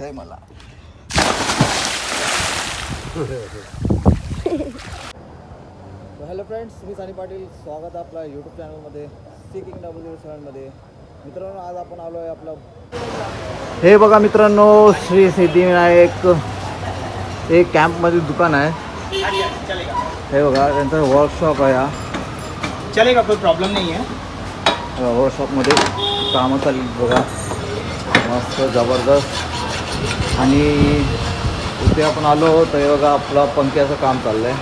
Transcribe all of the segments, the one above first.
आहे मला. Hello friends मी सानी पाटील. स्वागत आहे आपल्या यूट्यूब चॅनलमध्ये सी किंग डबल झिरो सेवनमध्ये मित्रांनो आज आपण आलो आहे आपलं हे बघा मित्रांनो श्री सिद्धिविनायक एक कॅम्पमध्ये दुकान आहे. हे बघा त्यांचं वर्कशॉप आहे हा. चलेगा कोई प्रॉब्लम नहीं है. वर्कशॉपमध्ये कामं चालली बघा. मस्त जबरदस्त. आणि इथे आपण आलो तर हे बघा आपला पंख्याचं काम चाललं आहे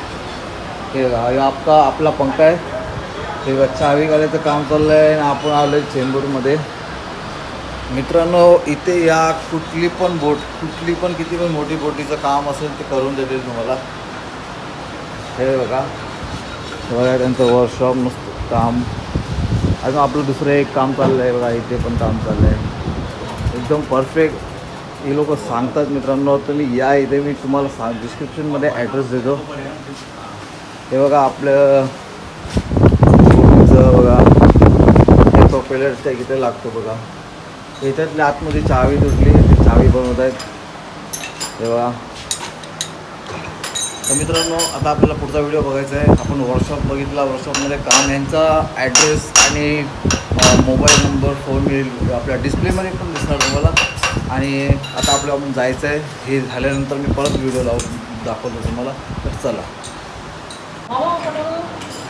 हे बघा हे आपला आपला पंखा आहे. हे बघा चावी घालायचं काम चाललं आहे आणि आपण आलो आहे चेंबूरमध्ये. मित्रांनो इथे या कुठली पण बोट कुठली पण किती पण मोठी बोटीचं काम असेल ते करून देतील तुम्हाला. हे बघा हे बघा त्यांचं वर्कशॉप नुसतं काम. अजून आपलं दुसरं एक काम चाललं आहे बघा इथे पण काम चाललं आहे एकदम परफेक्ट हे लोक सांगतात मित्रांनो तुम्ही या इथे मी तुम्हाला सांग डिस्क्रिप्शनमध्ये ॲड्रेस देतो. हे बघा आपलं बघा हे प्रोपेलरच्या इथे लागतो बघा. याच्यातल्या आतमध्ये चावी तुटली ती चावी बनवत आहेत. हे बघा. तर मित्रांनो आता आपल्याला पुढचा व्हिडिओ बघायचा आहे. आपण वर्कशॉप बघितला वर्कशॉपमध्ये काम यांचा ॲड्रेस आणि मोबाईल नंबर फोन मिळेल आपल्या डिस्प्लेमध्ये पण दिसणार तुम्हाला. आणि आता आपल्याला आपण जायचं आहे. हे झाल्यानंतर मी परत व्हिडिओ लावून दाखवतो तुम्हाला. तर चला.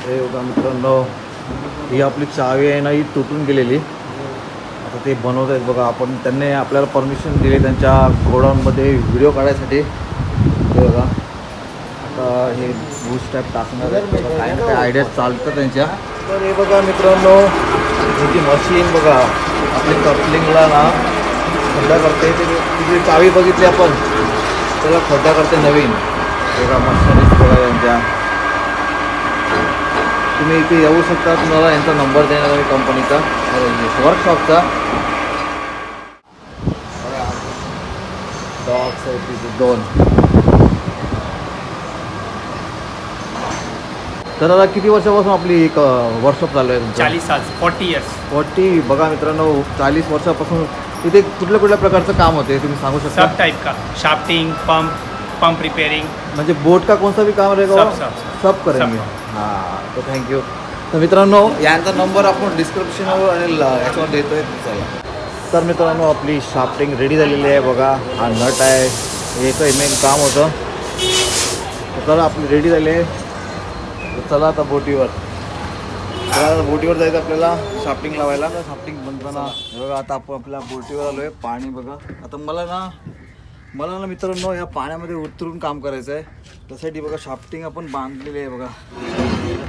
हे बघा मित्रांनो ही आपली चावी आहे ना ही तुटून गेलेली. आता ते बनवत आहेत बघा आपण. त्यांनी आपल्याला परमिशन दिली त्यांच्या गोडाऊनमध्ये व्हिडिओ काढायसाठी. हे बघा. आता हे बूस्ट टाईप टाकणार काय ना काय आयडिया चालतं त्यांच्या. तर हे बघा मित्रांनो ही मशीन बघा आपली कपलिंगला ना खड्डा करते ते तिची चावी बघितली आपण त्याला खड्डा करते नवीन. बघा मशिनरीज बघा त्यांच्या तुम्ही इथे येऊ शकता तुम्हाला यांचा नंबर देणार आहे कंपनीचा वर्कशॉपचा डॉग्स आहेत तिथे दोन. तर आता किती वर्षापासून आपली एक वर्कशॉप चालू आहे साल फोर्टी ईयर्स फोर्टी बघा मित्रांनो चाळीस वर्षापासून इथे कुठल्या कुठल्या प्रकारचं काम होते तुम्ही सांगू शकता? सब टाइप का? शाफ्टिंग पंप पंप रिपेयरिंग म्हणजे बोट का कोणता भी काम रहेगा सब, वो? सब, करेंगे. हां तर थँक्यू तर मित्रांनो यांचा नंबर आपण डिस्क्रिप्शनवर आणि ल- याच्यावर देतोय चला. तर मित्रांनो आपली शाफ्टिंग रेडी झालेली आहे बघा. हा नट आहे. हे एक मेन काम होतं. तर चला आपली रेडी झाली आहे. तर चला आता बोटीवर. बोटीवर जायचं आपल्याला शाफ्टिंग लावायला. तर शाफ्टिंग बनताना हे बघा आता आपण आपल्या बोटीवर आलो आहे पाणी बघा. आता मला ना मला ना मित्रांनो या पाण्यामध्ये उतरून काम करायचं आहे. त्यासाठी बघा शाफ्टिंग आपण बांधलेली आहे बघा.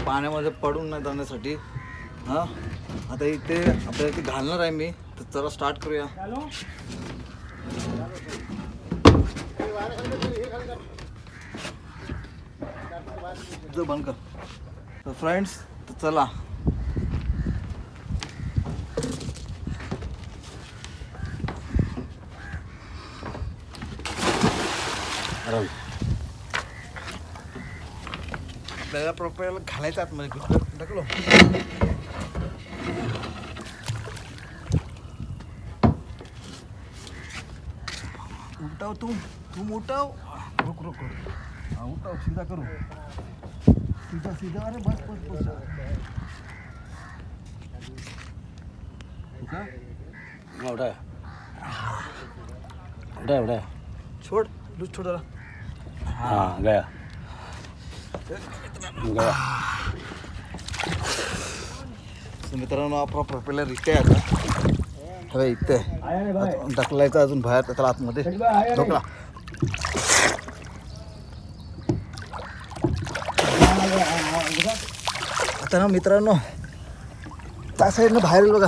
पाण्यामध्ये पडून नाही जाण्यासाठी. हां? आता इथे आपल्याला इथे घालणार आहे मी. तर चला स्टार्ट करूया. बंद कर. तर फ्रेंड्स तर चला. रवी आपल्याला प्रॉपर घालायचं आतमध्ये टाकलो. उठाव तू तू उठाव. रुक रुक रुक. हा उठाव सीधा करू. सीधा सीधा अरे बस बस बस. उठा. उड़ा उड़ा छोड़ लूज छोड़ जरा. हाँ गया गया तर मित्रांनो प्रोपेलर इथे आहे आता. हवे इथे. ढकलायचं अजून बाहेर त्याला आतमध्ये. ढोकला. आता ना मित्रांनो त्या साईडनं बाहेर बघा.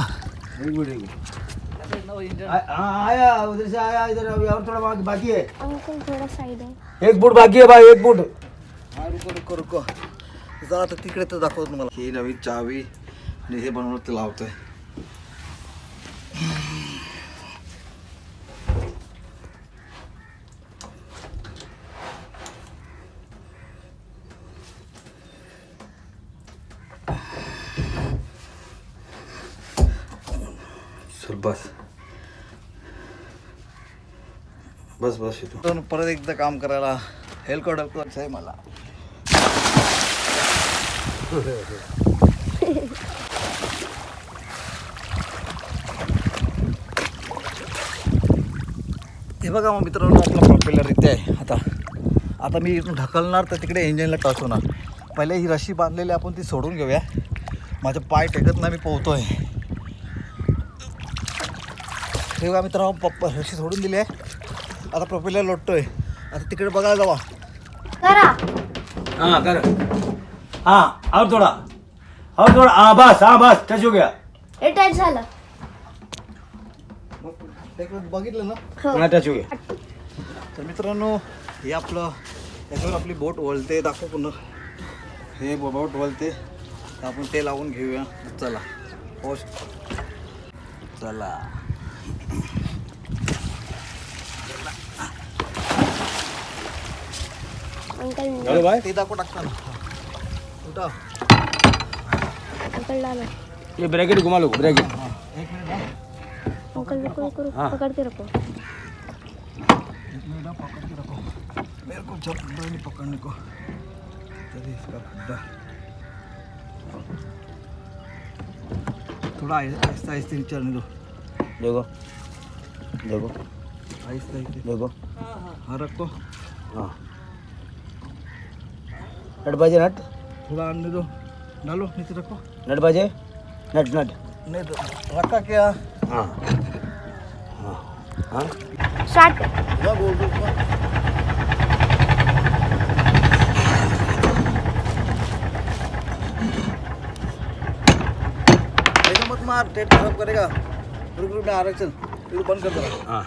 आया उधर से आया इधर अभी और थोड़ा बाकी बाकी है अंकल थोड़ा साइड है एक फुट बाकी है भाई एक हा रुको रुको रुको जरा आता तिकडे तर दाखवतो तुम्हाला ही नवीन चावी आणि हे बनवलं ते लावतोय चल बस बस बस इथं. परत एकदा काम करायला हेल्कॉड हेल्कॉडचं आहे मला. हे बघा मग मित्रांनो आपला प्रॉपेलर इथे आहे. आता आता मी इथून ढकलणार तर तिकडे इंजिनला टच होणार. पहिले ही रशी बांधलेली आपण ती सोडून घेऊया. माझे पाय टेकत नाही मी पोहतो आहे हे बघा मित्रांनो पप्पा रशी सोडून दिली आहे. आता प्रोपेलर लोटतोय. आता तिकडे बघायला जावा. करा. हाँ कर. हाँ और थोड़ा और थोड़ा हाँ बस हाँ बस टच हो गया. हे टच झालं. तिकडे बघितलं ना? हो. हाँ टच हो गया. तर मित्रांनो हे आपलं याच्यावर आपली बोट वळते. दाखव पुन्हा. हे बोट वळते. तर आपण ते लावून घेऊया. चला. पोस्ट. चला. अंकल चलो भाई। ते दाखव टाकताना कुठं अंकल डालो। ये ब्रैकेट घुमा लो ब्रैकेट। एक मिनिट हा. अंकल रुको रुको रुको हाँ. पकड़ के रखो। एक मिनिट हा, पकड़ के रखो। मेरे को जब नहीं पकड़ने को। चलिए इसका खड्डा थोड़ा आहिस्ता आहिस्ते चलने दो। देखो। देखो। आहिस्ता आहिस्ते देखो। हाँ रखो। हाँ। नट बाजे नट? थोड़ा आने दो डालो नीचे रखो. नट बाजे नट नट. नहीं तो रखा क्या हाँ. हाँ. हाँ. स्टार्ट बोल दूँ ऐसा मत मार टेट खराब करेगा. रुक रुक मैं आ रहा चल रुक बंद कर दो हाँ.